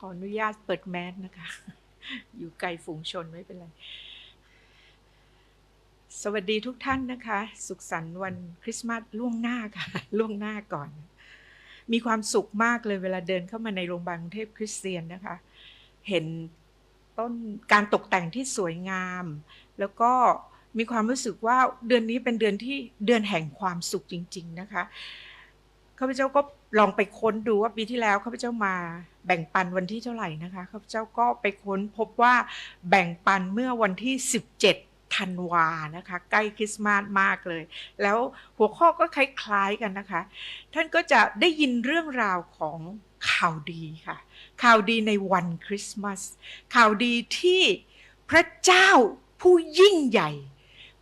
ขออนุญาตเปิดแมสนะคะ อยู่ไกลฝูงชนไม่เป็นไร สวัสดีทุกท่านนะคะ สุขสันต์วันคริสต์มาสล่วงหน้าค่ะ ล่วงหน้าก่อน มีความสุขมากเลยเวลาเดินเข้ามาในโรงพยาบาลกรุงเทพคริสเตียนนะคะ เห็นต้นการตกแต่งที่สวยงาม แล้วก็มีความรู้สึกว่าเดือนนี้เป็นเดือนที่เดือนแห่งความสุขจริง ๆ นะคะข้าพเจ้าก็ ลองไปค้นดูว่าปีที่แล้วข้าพเจ้ามาแบ่งปันวันที่เท่าไหร่นะคะข้าพเจ้าก็ไปค้นพบว่าแบ่งปันเมื่อวันที่ 17ธันวานะคะ ใกล้คริสต์มาสมากเลย แล้วหัวข้อก็คล้ายๆกันนะคะ ท่านก็จะได้ยินเรื่องราวของข่าวดีค่ะ ข่าวดีในวันคริสต์มาสข่าวดีที่พระเจ้าผู้ยิ่งใหญ่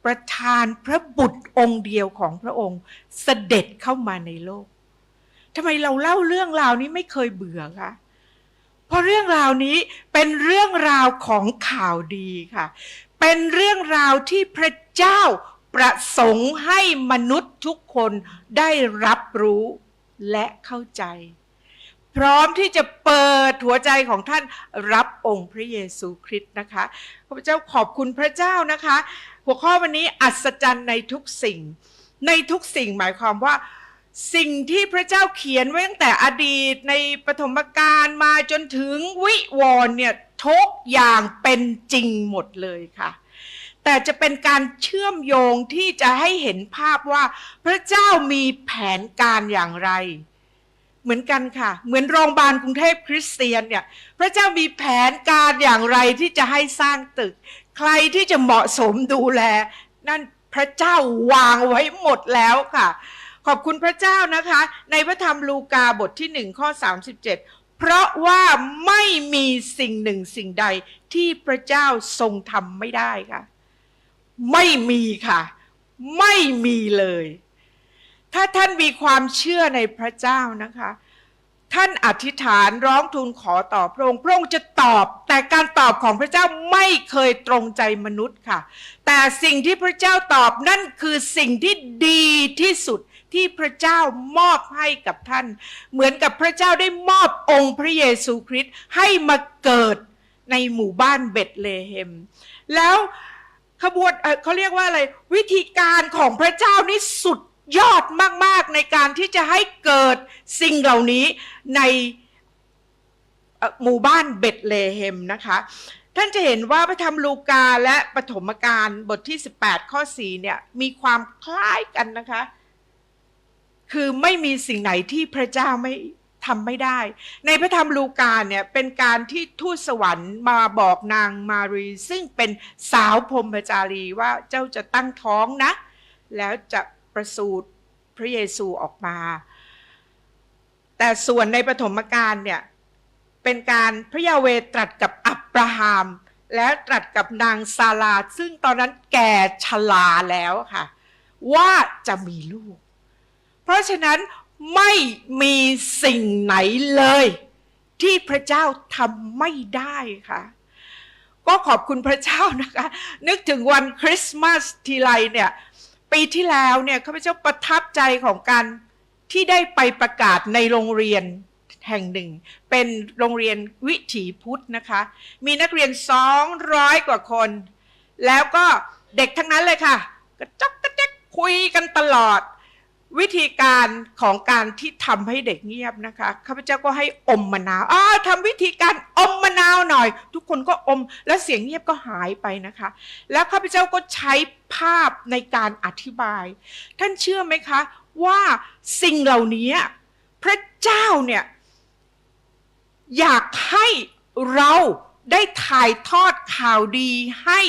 ประทานพระบุตรองค์เดียวของพระองค์เสด็จเข้ามาในโลก ทำไมเราเล่าเรื่องราวนี้ไม่เคยเบื่อคะเพราะเรื่องราวนี้เป็นเรื่องราวของข่าวดีค่ะ เป็นเรื่องราวที่พระเจ้าประสงค์ให้มนุษย์ทุกคนได้รับรู้และเข้าใจ พร้อมที่จะเปิดหัวใจของท่านรับองค์พระเยซูคริสต์นะคะข้าพเจ้าขอบคุณพระเจ้านะคะ หัวข้อวันนี้อัศจรรย์ในทุกสิ่ง ในทุกสิ่งหมายความว่า สิ่งที่พระเจ้าเขียนไว้ตั้งแต่อดีตในปฐมกาลมาจนถึงวิวรณ์เนี่ยทุกอย่างเป็นจริงหมดเลยค่ะ แต่จะเป็นการเชื่อมโยงที่จะให้เห็นภาพว่าพระเจ้ามีแผนการอย่างไร เหมือนกันค่ะ เหมือนโรงพยาบาลกรุงเทพคริสเตียนเนี่ยพระเจ้ามีแผนการอย่างไรที่จะให้สร้างตึก ใครที่จะเหมาะสมดูแล นั่นพระเจ้าวางไว้หมดแล้วค่ะ ขอบคุณพระเจ้านะคะ ในพระธรรมลูกาบทที่หนึ่งข้อ 37 เพราะว่าไม่มีสิ่งหนึ่งสิ่งใดที่พระเจ้าทรงทำไม่ได้ค่ะ ไม่มีค่ะ ไม่มีเลย ถ้าท่านมีความเชื่อในพระเจ้านะคะ ท่านอธิษฐานร้องทูลขอต่อพระองค์พระองค์จะตอบ แต่การตอบของพระเจ้าไม่เคยตรงใจมนุษย์ค่ะ แต่สิ่งที่พระเจ้าตอบนั่นคือสิ่งที่ดีที่สุด ที่พระเจ้ามอบให้กับท่าน เหมือนกับพระเจ้าได้มอบองค์พระเยซูคริสต์ให้มาเกิดในหมู่บ้านเบตเลเฮม แล้วขบวนเเขาเรียกว่าอะไร วิธีการของพระเจ้านี่สุดยอดมาก ๆ ในการที่จะให้เกิดสิ่งเหล่านี้ในหมู่บ้านเบตเลเฮมนะคะ ท่านจะเห็นว่าพระธรรมลูกาและปฐมกาลบทที่ 18 ข้อ 4 เนี่ย มีความคล้ายกันนะคะ คือไม่มีสิ่งไหนที่พระเจ้าไม่ทำไม่ได้ ในพระธรรมลูกาเนี่ยเป็นการที่ทูตสวรรค์มาบอกนางมารี ซึ่งเป็นสาวพรหมจารีว่าเจ้าจะตั้งท้องนะ แล้วจะประสูติพระเยซูออกมา แต่ส่วนในปฐมกาลเนี่ยเป็นการพระยาเวตรัสกับอับราฮัมและตรัสกับนางซาลา ซึ่งตอนนั้นแก่ชราแล้วค่ะ ว่าจะมีลูก เพราะฉะนั้นไม่มีสิ่งไหนเลย ที่พระเจ้าทำไม่ได้ค่ะ ก็ขอบคุณพระเจ้านะคะ นึกถึงวันคริสต์มาสทีไรเนี่ย ปีที่แล้วเนี่ยข้าพเจ้าประทับใจของการที่ได้ไปประกาศในโรงเรียนแห่งหนึ่ง เป็นโรงเรียนวิถีพุทธนะคะ มีนักเรียน 200 กว่าคน แล้วก็เด็กทั้งนั้นเลยค่ะ กระจอกกระแจกคุยกันตลอด วิธีการของการที่ทำให้เด็กเงียบนะคะข้าพเจ้าก็ให้อมมะนาวอ้าทำวิธีการอมมะนาวหน่อย ทุกคนก็อมแล้วเสียงเงียบก็หายไปนะคะ แล้วข้าพเจ้าก็ใช้ภาพในการอธิบาย ท่านเชื่อไหมคะว่าสิ่งเหล่านี้พระเจ้าเนี่ยอยากให้เราได้ถ่ายทอดข่าวดีให้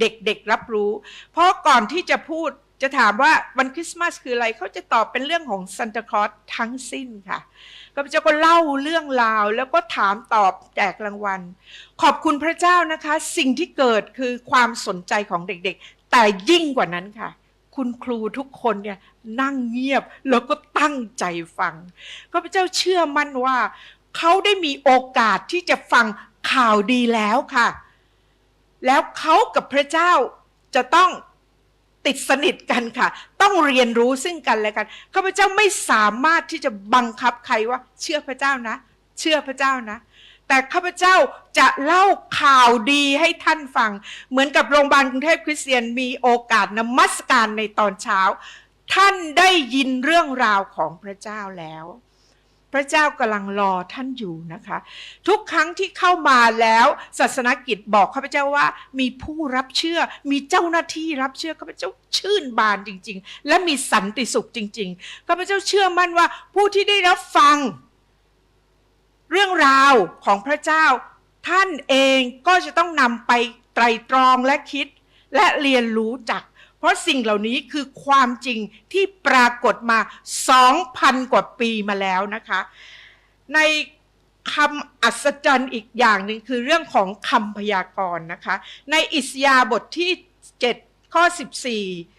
เด็กๆรับรู้ เพราะก่อนที่จะพูด จะถามว่าวันคริสต์มาสคืออะไรเขาจะตอบเป็นเรื่องของซันตาคลอสทั้งสิ้นค่ะข้าพเจ้าก็เล่าเรื่องราว แล้วก็ถามตอบแจกรางวัล ขอบคุณพระเจ้านะคะ สิ่งที่เกิดคือความสนใจของเด็กๆ แต่ยิ่งกว่านั้นค่ะ คุณครูทุกคนเนี่ยนั่งเงียบแล้วก็ตั้งใจฟังข้าพเจ้าเชื่อมั่นว่าเขาได้มีโอกาสที่จะฟังข่าวดีแล้วค่ะ แล้วเขากับพระเจ้าจะต้อง ติดสนิทกันค่ะ ต้องเรียนรู้ซึ่งกันและกันข้าพเจ้าไม่สามารถที่จะบังคับใครว่า เชื่อพระเจ้านะ เชื่อพระเจ้านะ แต่ข้าพเจ้าจะเล่าข่าวดีให้ท่านฟัง เหมือนกับโรงพยาบาลกรุงเทพคริสเตียนมีโอกาสนมัสการในตอนเช้า ท่านได้ยินเรื่องราวของพระเจ้าแล้ว ระเจ้ากำลังรอท่านอยู่นะคะ ทุกครั้งที่เข้ามาแล้วศาสนกิจบอกข้าพเจ้าว่า มีผู้รับเชื่อ มีเจ้าหน้าที่รับเชื่อข้าพเจ้าชื่นบานจริง ๆ และมีสันติสุขจริงๆข้าพเจ้าเชื่อมั่นว่าผู้ที่ได้รับฟัง เรื่องราวของพระเจ้า ท่านเองก็จะต้องนำไปไตรตรองและคิดและเรียนรู้จาก ราะสิ่งเหล่านี้คือความจริงที่ปรากฏมา 2,000 กว่าปีมาแล้วนะคะ ในคำอัศจรรย์อีกอย่างหนึ่งคือเรื่องของคำพยากรณ์นะคะ ในอิสยาบทที่ 7 ข้อ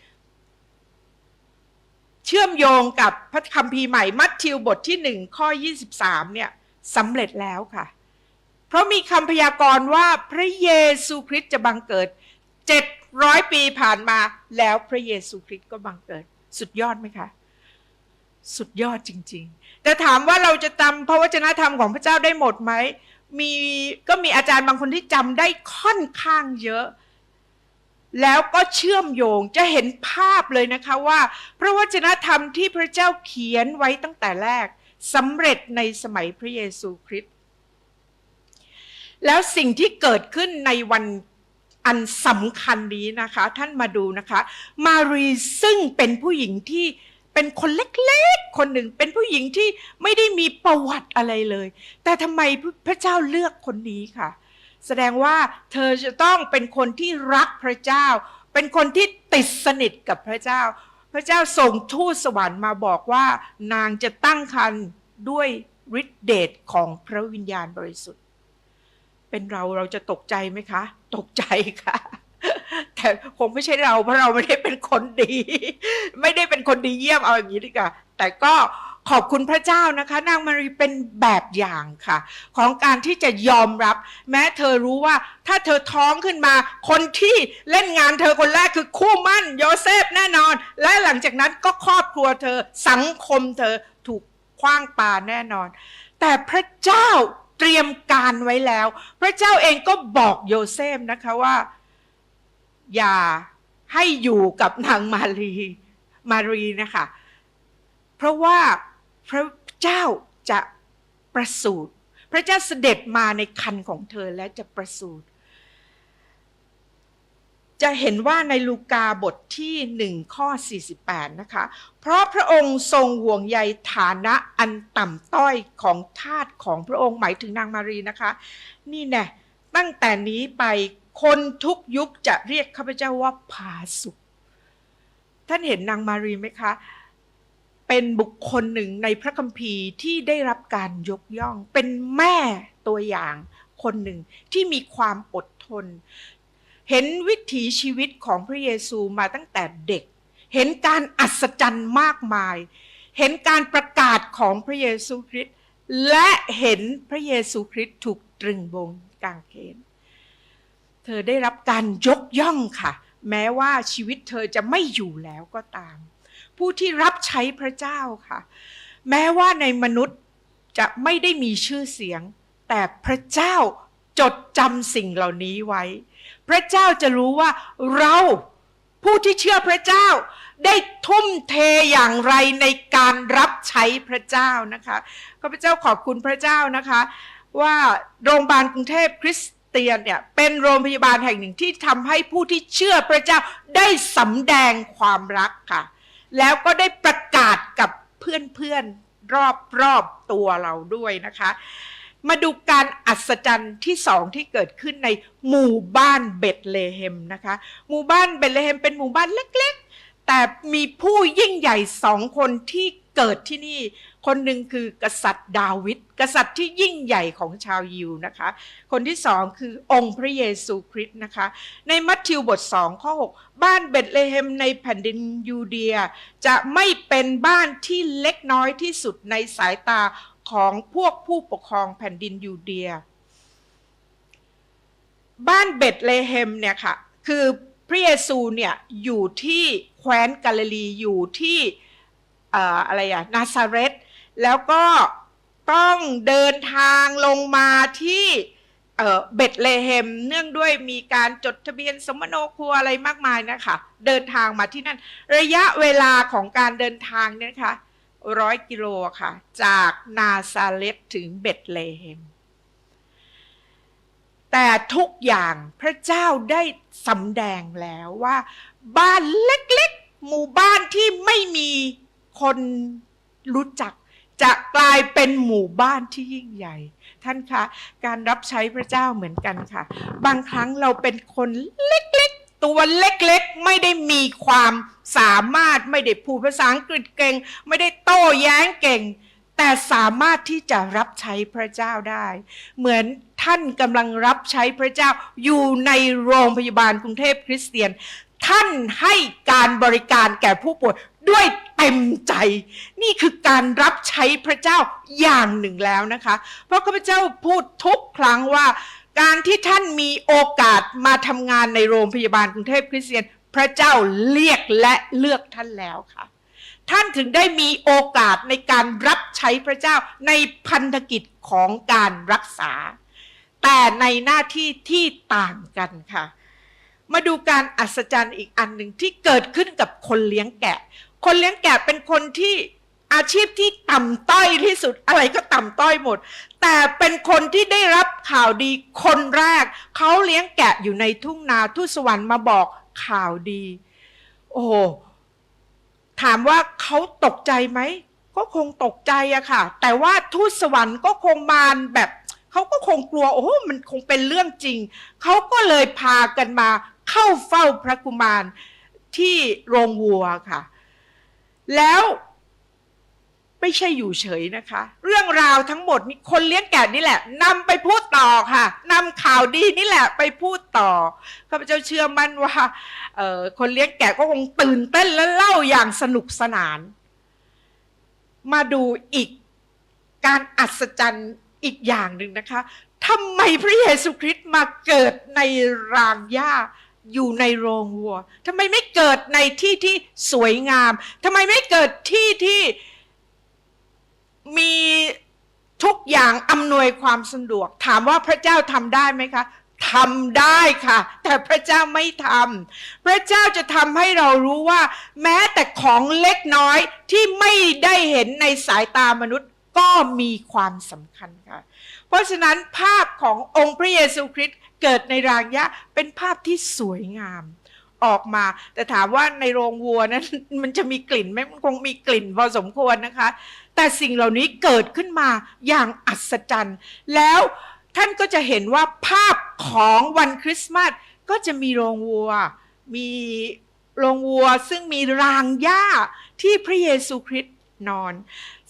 14 เชื่อมโยงกับพระคัมภีร์ใหม่มัทธิวบทที่ 1 ข้อ 23 เนี่ยสำเร็จแล้วค่ะ เพราะมีคำพยากรณ์ว่าพระเยซูคริสต์จะบังเกิด 700ปีผ่านมาแล้วพระเยซูคริสต์ก็บังเกิด สุดยอดไหมคะ สุดยอดจริง ๆ แต่ถามว่าเราจะจำพระวจนะธรรมของพระเจ้าได้หมดไหมมีก็มีอาจารย์บางคนที่จำได้ค่อนข้างเยอะ แล้วก็เชื่อมโยงจะเห็นภาพเลยนะคะว่าพระวจนะธรรมที่พระเจ้าเขียนไว้ตั้งแต่แรกสำเร็จในสมัยพระเยซูคริสต์แล้วสิ่งที่เกิดขึ้นในวัน อันสำคัญนี้นะคะ ท่านมาดูนะคะ มารีซึ่งเป็นผู้หญิงที่เป็นคนเล็กๆ คนหนึ่งเป็นผู้หญิงที่ไม่ได้มีประวัติอะไรเลย แต่ทำไมพระเจ้าเลือกคนนี้ค่ะ แสดงว่าเธอจะต้องเป็นคนที่รักพระเจ้า เป็นคนที่ติดสนิทกับพระเจ้า พระเจ้าส่งทูตสวรรค์มาบอกว่านางจะตั้งครรภ์ด้วยฤทธิเดชของพระวิญญาณบริสุทธิ์ เป็นเราเราจะตกใจไหมคะ ตกใจค่ะ แต่คงไม่ใช่เราเพราะเราไม่ได้เป็นคนดี ไม่ได้เป็นคนดีเยี่ยมเอาอย่างนี้ดีกว่าแต่ก็ขอบคุณพระเจ้านะคะ นางมารีเป็นแบบอย่างค่ะ ของการที่จะยอมรับ แม้เธอรู้ว่าถ้าเธอท้องขึ้นมา คนที่เล่นงานเธอคนแรกคือคู่มั่นโยเซฟแน่นอน และหลังจากนั้นก็ครอบครัวเธอสังคมเธอถูกคว้างปาแน่นอน แต่พระเจ้า เตรียมการไว้แล้ว พระเจ้าเองก็บอกโยเซฟนะคะว่า อย่าให้อยู่กับนางมารีมารีนะคะเพราะว่าพระเจ้าจะประสูติพระเจ้าเสด็จมาในคันของเธอและจะประสูติ จะเห็นว่าในลูกาบทที่หนึ่งข้อ 48 นะคะ เพราะพระองค์ทรงห่วงใยฐานะอันต่ำต้อยของทาสของพระองค์หมายถึงนางมารีนะคะ นี่แน่ตั้งแต่นี้ไปคนทุกยุคจะเรียกข้าพเจ้าว่าผาสุกท่านเห็นนางมารีไหมคะ เป็นบุคคลหนึ่งในพระคัมภีร์ที่ได้รับการยกย่อง เป็นแม่ตัวอย่างคนหนึ่งที่มีความอดทน เห็นวิถีชีวิตของพระเยซูมาตั้งแต่เด็ก เห็นการอัศจรรย์มากมาย เห็นการประกาศของพระเยซูคริสต์และเห็นพระเยซูคริสต์ถูกตรึงบงกางเขนเธอได้รับการยกย่องค่ะ แม้ว่าชีวิตเธอจะไม่อยู่แล้วก็ตาม ผู้ที่รับใช้พระเจ้าค่ะ แม้ว่าในมนุษย์จะไม่ได้มีชื่อเสียง แต่พระเจ้า จดจำสิ่งเหล่านี้ไว้ พระเจ้าจะรู้ว่าเราผู้ที่เชื่อพระเจ้า ได้ทุ่มเทอย่างไรในการรับใช้พระเจ้านะคะข้าพเจ้าขอบคุณพระเจ้านะคะ ว่าโรงพยาบาลกรุงเทพคริสเตียนเนี่ยเป็นโรงพยาบาลแห่งหนึ่งที่ทำให้ผู้ที่เชื่อพระเจ้าได้สำแดงความรักค่ะ แล้วก็ได้ประกาศกับเพื่อนๆรอบๆตัวเราด้วยนะคะ มาดูการอัศจรรย์ที่สองที่เกิดขึ้นในหมู่บ้านเบตเลเฮมนะคะ หมู่บ้านเบตเลเฮมเป็นหมู่บ้านเล็กๆ แต่มีผู้ยิ่งใหญ่สองคนที่เกิดที่นี่ คนหนึ่งคือกษัตริย์ดาวิดกษัตริย์ที่ยิ่งใหญ่ของชาวยิวนะคะ คนที่สองคือองค์พระเยซูคริสต์นะคะ ในมัทธิวบท 2 ข้อ 6 บ้านเบตเลเฮมในแผ่นดินยูเดีย จะไม่เป็นบ้านที่เล็กน้อยที่สุดในสายตา ของพวกผู้ปกครองแผ่นดินยูเดีย บ้านเบตเลเฮมเนี่ยค่ะ คือพระเยซูเนี่ยอยู่ที่แคว้นกาลิลีอยู่ที่เอ่ออะไรอะนาซาเรตแล้วก็ต้องเดินทางลงมาที่เอ่อเบตเลเฮมเนื่องด้วยมีการจดทะเบียนสมโนครัวอะไรมากมายนะคะ เดินทางมาที่นั่น ระยะเวลาของการเดินทางเนี่ยนะคะ ร้อยกิโลค่ะ จากนาซาเลตถึงเบตเลเฮมแต่ทุกอย่างพระเจ้าได้สำแดงแล้วว่า บ้านเล็กๆ หมู่บ้านที่ไม่มีคนรู้จัก จะกลายเป็นหมู่บ้านที่ยิ่งใหญ่ ท่านคะ การรับใช้พระเจ้าเหมือนกันค่ะ บางครั้งเราเป็นคนเล็ก ตัวเล็กๆ ไม่ได้มีความสามารถไม่ได้พูดภาษาอังกฤษเก่ง ไม่ได้โต้แย้งเก่ง แต่สามารถที่จะรับใช้พระเจ้าได้ เหมือนท่านกำลังรับใช้พระเจ้าอยู่ในโรงพยาบาลกรุงเทพคริสเตียน ท่านให้การบริการแก่ผู้ป่วยด้วยเต็มใจ นี่คือการรับใช้พระเจ้าอย่างหนึ่งแล้วนะคะ เพราะข้าพเจ้าพูดทุกครั้งว่า การที่ท่านมีโอกาสมาทำงานในโรงพยาบาลกรุงเทพคริสเตียน พระเจ้าเรียกและเลือกท่านแล้วค่ะ ท่านถึงได้มีโอกาสในการรับใช้พระเจ้าในพันธกิจของการรักษา แต่ในหน้าที่ที่ต่างกันค่ะ มาดูการอัศจรรย์อีกอันหนึ่งที่เกิดขึ้นกับคนเลี้ยงแกะ คนเลี้ยงแกะเป็นคนที่อาชีพที่ต่ำต้อยที่สุดอะไรก็ต่ำต้อยหมด แต่เป็นคนที่ได้รับ ข่าวดีคนแรก เขาเลี้ยงแกะอยู่ในทุ่งนาทูตสวรรค์มาบอกข่าวดี โอ้ถามว่าเขาตกใจไหม ก็คงตกใจอะค่ะ แต่ว่าทูตสวรรค์ก็คงมานแบบเขาก็คงกลัว โอ้โหมันคงเป็นเรื่องจริง เขาก็เลยพากันมาเข้าเฝ้าพระกุมารที่โรงวัวค่ะ แล้ว ไม่ใช่อยู่เฉยนะคะ เรื่องราวทั้งหมดนี่คนเลี้ยงแกะนี่แหละนำไปพูดต่อค่ะนำข่าวดีนี่แหละไปพูดต่อข้าพเจ้าเชื่อมั่นว่าเออคนเลี้ยงแกะก็คงตื่นเต้นและเล่าอย่างสนุกสนาน มาดูอีกการอัศจรรย์อีกอย่างหนึ่งนะคะทำไมพระเยซูคริสต์มาเกิดในรางหญ้าอยู่ในโรงวัวทำไมไม่เกิดในที่ที่สวยงามทำไมไม่เกิดที่ที่ มีทุกอย่างอำนวยความสะดวก ถามว่าพระเจ้าทำได้ไหมคะทำได้ค่ะ แต่พระเจ้าไม่ทำพระเจ้าจะทำให้เรารู้ว่า แม้แต่ของเล็กน้อยที่ไม่ได้เห็นในสายตามนุษย์ก็มีความสำคัญค่ะ เพราะฉะนั้นภาพขององค์พระเยซูคริสต์เกิดในรางยะเป็นภาพที่สวยงาม ออกมา แต่ถามว่าในโรงวัวนั้นมันจะมีกลิ่นไหมมันคงมีกลิ่นพอสมควรนะคะ แต่สิ่งเหล่านี้เกิดขึ้นมาอย่างอัศจรรย์ แล้วท่านก็จะเห็นว่าภาพของวันคริสต์มาสก็จะมีโรงวัว มีโรงวัวซึ่งมีรางหญ้าที่พระเยซูคริสต์นอน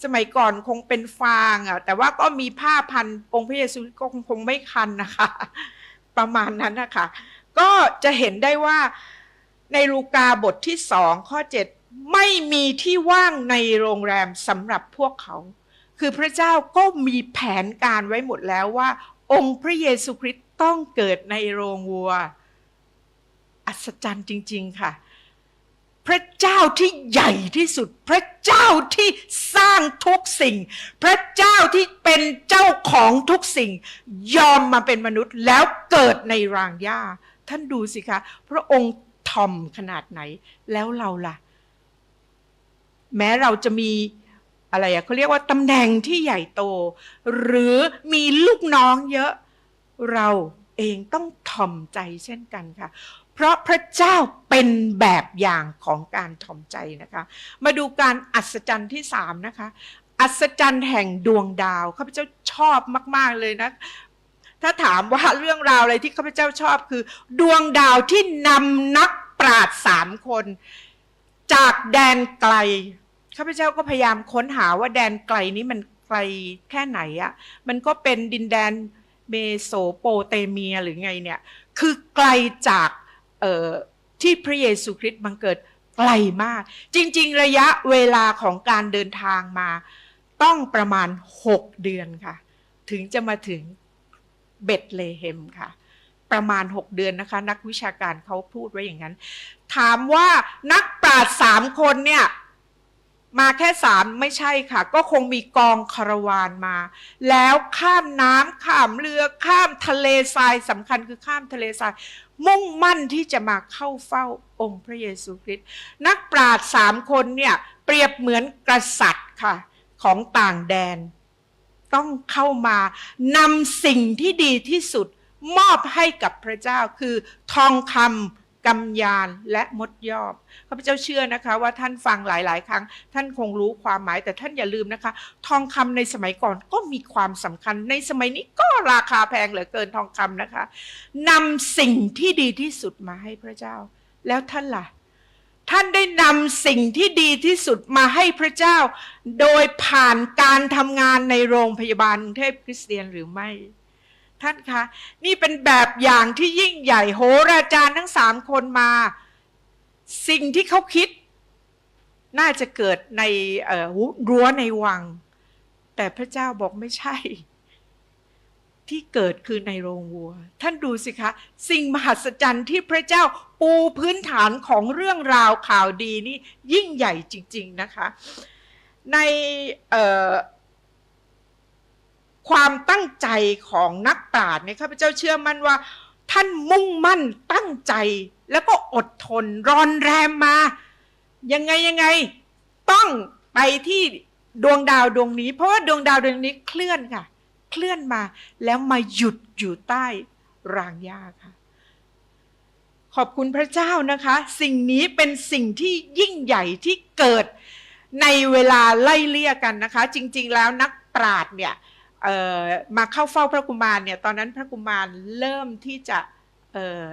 สมัยก่อนคงเป็นฟางอะแต่ว่าก็มีผ้าพันองค์พระเยซูก็คงคงไม่คันนะคะ ประมาณนั้นนะคะก็จะเห็นได้ว่า ในลูกาบทที่สองข้อ 7 ไม่มีที่ว่างในโรงแรมสำหรับพวกเขา คือพระเจ้าก็มีแผนการไว้หมดแล้วว่า องค์พระเยซูคริสต์ต้องเกิดในโรงวัว อัศจรรย์จริง ๆ ค่ะ พระเจ้าที่ใหญ่ที่สุด พระเจ้าที่สร้างทุกสิ่ง พระเจ้าที่เป็นเจ้าของทุกสิ่ง ยอมมาเป็นมนุษย์แล้วเกิดในรางหญ้าท่านดูสิคะ พระองค์ ทอมขนาดไหน แล้วเราล่ะ แม้เราจะมีอะไรอะเขาเรียกว่าตำแหน่งที่ใหญ่โต หรือมีลูกน้องเยอะ เราเองต้องทอมใจเช่นกันค่ะ เพราะพระเจ้าเป็นแบบอย่างของการทอมใจนะคะ มาดูการอัศจรรย์ที่สามนะคะ อัศจรรย์แห่งดวงดาวข้าพเจ้าชอบมาก ๆเลยนะ ถ้าถามว่าเรื่องราวอะไรที่ข้าพเจ้าชอบคือ ดวงดาวที่นำนักปราชญ์สามคน จากแดนไกลข้าพเจ้าก็พยายามค้นหาว่าแดนไกลนี้มันไกลแค่ไหนอะมันก็เป็นดินแดนเมโสโปเตเมียหรือไงเนี่ย คือไกลจากเอ่อที่พระเยซูคริสต์บังเกิดไกลมาก จริง ๆ ระยะเวลาของการเดินทางมา ต้องประมาณ 6 เดือนค่ะ ถึงจะมาถึง เบตเลเฮมค่ะ ประมาณ 6 เดือนนะคะ นักวิชาการเขาพูดไว้อย่างนั้น ถามว่านักปราชญ์สามคนเนี่ย มาแค่สามไม่ใช่ค่ะ ก็คงมีกองคารวานมา แล้วข้ามน้ำข้ามเรือข้ามทะเลทรายสำคัญคือข้ามทะเลทรายมุ่งมั่นที่จะมาเข้าเฝ้าองค์พระเยซูคริสต์นักปราชญ์สามคนเนี่ย เปรียบเหมือนกษัตริย์ค่ะ ของต่างแดน ต้องเข้ามานำสิ่งที่ดีที่สุดมอบให้กับพระเจ้าคือทองคำกำยานและมดยอบข้าพเจ้าเชื่อนะคะ ว่าท่านฟังหลาย ๆ ครั้ง ท่านคงรู้ความหมายแต่ท่านอย่าลืมนะคะ ทองคำในสมัยก่อนก็มีความสำคัญ ในสมัยนี้ก็ราคาแพงเหลือเกินทองคำนะคะนำสิ่งที่ดีที่สุดมาให้พระเจ้า แล้วท่านล่ะ ท่านได้นำสิ่งที่ดีที่สุดมาให้พระเจ้า โดยผ่านการทำงานในโรงพยาบาลกรุงเทพคริสเตียนหรือไม่ ท่านคะนี่เป็นแบบอย่างที่ยิ่งใหญ่โหราจารย์ทั้งสามคนมา สิ่งที่เขาคิด น่าจะเกิดในรั้วในวัง แต่พระเจ้าบอกไม่ใช่ ที่เกิดคือในโรงวัว ท่านดูสิคะ สิ่งมหัศจรรย์ที่พระเจ้าปูพื้นฐานของเรื่องราวข่าวดีนี่ยิ่งใหญ่จริง ๆนะคะ ในความตั้งใจของนักปราชญ์เนี่ยข้าพเจ้าเชื่อมั่นว่า ท่านมุ่งมั่นตั้งใจแล้วก็อดทนรอนแรมมา ยังไงยังไงต้องไปที่ดวงดาวดวงนี้ เพราะว่าดวงดาวดวงนี้เคลื่อนค่ะ เคลื่อนมา แล้วมาหยุดอยู่ใต้รางหญ้าค่ะ ขอบคุณพระเจ้านะคะ สิ่งนี้เป็นสิ่งที่ยิ่งใหญ่ที่เกิดในเวลาไล่เลี่ยกันนะคะ จริง ๆ แล้วนักปราชญ์เนี่ยมาเข้าเฝ้าพระกุมารเนี่ยตอนนั้นพระกุมารเริ่มที่จะออ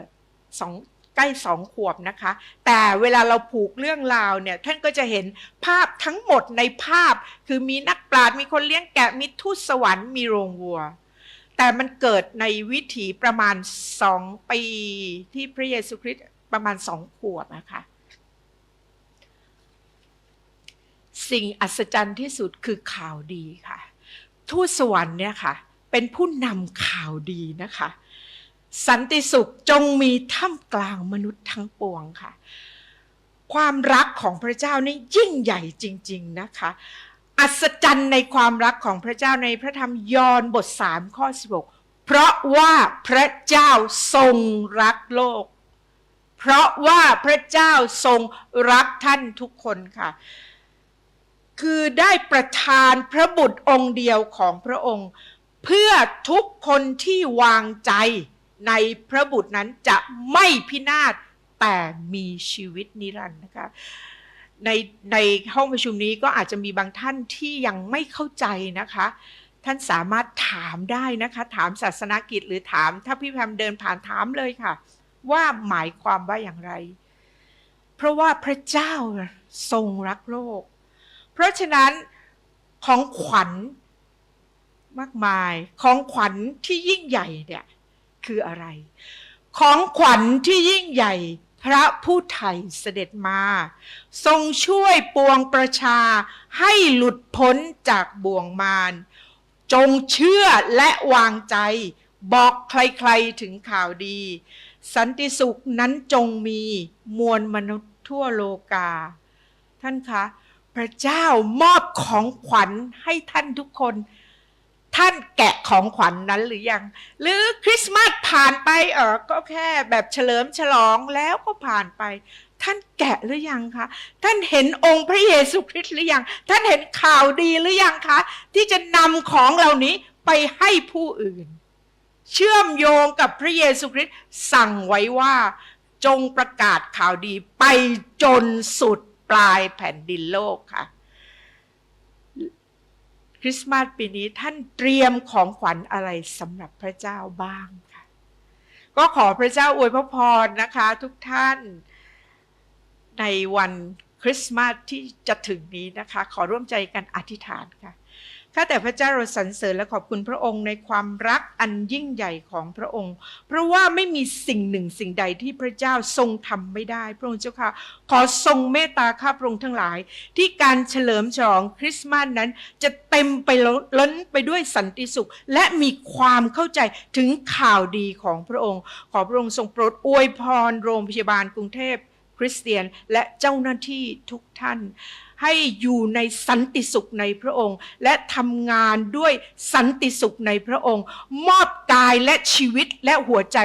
สอง ใกล้สองขวบนะคะ แต่เวลาเราผูกเรื่องราวเนี่ยท่านก็จะเห็นภาพทั้งหมดในภาพ คือมีนักปราชญ์มีคนเลี้ยงแกะมีทูตสวรรค์มีโรงวัว แต่มันเกิดในวิถีประมาณสองปีที่พระเยซูคริสต์ประมาณสองขวบนะคะสิ่งอัศจรรย์ที่สุดคือข่าวดีค่ะ ทูตสวรรค์เนี่ยค่ะ เป็นผู้นำข่าวดีนะคะ สันติสุขจงมีท่ามกลางมนุษย์ทั้งปวงค่ะ ความรักของพระเจ้านี่ยิ่งใหญ่จริง ๆนะคะ อัศจรรย์ในความรักของพระเจ้าในพระธรรมยอห์นบท 3 ข้อ 16 เพราะว่าพระเจ้าทรงรักโลก เพราะว่าพระเจ้าทรงรักท่านทุกคนค่ะ คือได้ประทานพระบุตรองค์เดียวของพระองค์ เพื่อทุกคนที่วางใจ ในพระบุตรนั้นจะไม่พินาศแต่มีชีวิตนิรันดร์นะคะในในห้องประชุมนี้ก็อาจจะมีบางท่านที่ยังไม่เข้าใจนะคะ ท่านสามารถถามได้นะคะ ถามศาสนากิจหรือถาม ถ้าพี่แพมเดินผ่านถามเลยค่ะ ว่าหมายความว่าอย่างไร เพราะว่าพระเจ้าทรงรักโลก เพราะฉะนั้นของขวัญมากมายของขวัญที่ยิ่งใหญ่เนี่ย คืออะไร ของขวัญที่ยิ่งใหญ่พระผู้ไถ่เสด็จมา ทรงช่วยปวงประชาให้หลุดพ้นจากบ่วงมารจงเชื่อและวางใจ บอกใครๆถึงข่าวดี สันติสุขนั้นจงมีมวลมนุษย์ทั่วโลกา ท่านคะ พระเจ้ามอบของขวัญให้ท่านทุกคน ท่านแกะของขวัญนนั้นหรือยัง หรือคริสต์มาสผ่านไปเออก็แค่แบบเฉลิมฉลองแล้วก็ผ่านไป ท่านแกะหรือยังคะท่านเห็นองค์พระเยซูคริสต์หรือยัง ท่านเห็นข่าวดีหรือยังคะที่จะนำของเหล่านี้ไปให้ผู้อื่น เชื่อมโยงกับพระเยซูคริสต์สั่งไว้ว่า จงประกาศข่าวดีไปจนสุดปลายแผ่นดินโลกค่ะ ริสต์มาสปีนี้ท่านเตรียมของขวัญอะไรสำหรับพระเจ้าบ้างค่ะ ก็ขอพระเจ้าอวยพระพรนะคะ ทุกท่านในวันคริสต์มาสที่จะถึงนี้นะคะ ขอร่วมใจกันอธิษฐานค่ะ ข้าแต่พระเจ้าเราสรรเสริญและขอบคุณพระองค์ในความรักอันยิ่งใหญ่ของพระองค์ เพราะว่าไม่มีสิ่งหนึ่งสิ่งใดที่พระเจ้าทรงทำไม่ได้ พระองค์เจ้าค่ะ ขอทรงเมตตาข้าพระองค์ทั้งหลาย ที่การเฉลิมฉลองคริสต์มาสนั้น จะเต็มไปล้นไปด้วยสันติสุข และมีความเข้าใจถึงข่าวดีของพระองค์ ขอพระองค์ทรงโปรดอวยพรโรงพยาบาลกรุงเทพ คริสเตียนและเจ้าหน้าที่ทุกท่าน ให้อยู่ในสันติสุขในพระองค์ และทำงานด้วยสันติสุขในพระองค์ มอบกายและชีวิตและหัวใจ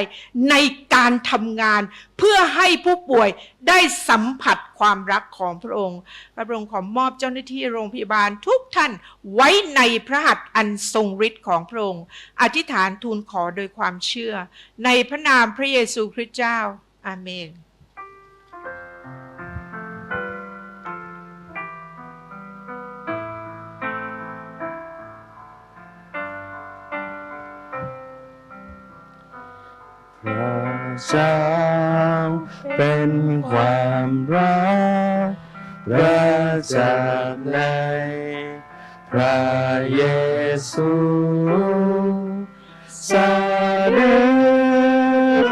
ในการทำงาน เพื่อให้ผู้ป่วยได้สัมผัสความรักของพระองค์ พระองค์ขอมอบเจ้าหน้าที่โรงพยาบาลทุกท่านไว้ในพระหัตถ์อันทรงฤทธิ์ของพระองค์ อธิษฐานทูลขอโดยความเชื่อ ในพระนามพระเยซูคริสต์เจ้า อาเมน เจ้า เป็นความรักประจากในพระเยซูสาเด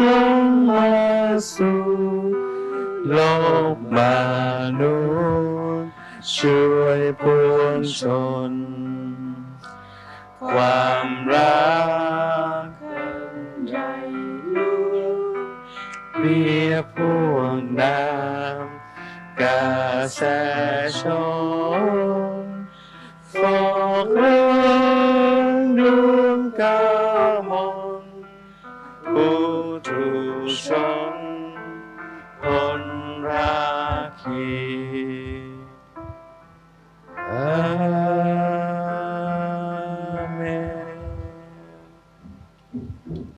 ลงมาสู่โลกมนุษย์ช่วยปวงชน ความรัก เรียบพวงน้ำกาแสชนฟอกเรื่องดวงกามนผู้ถูกชนคนราคี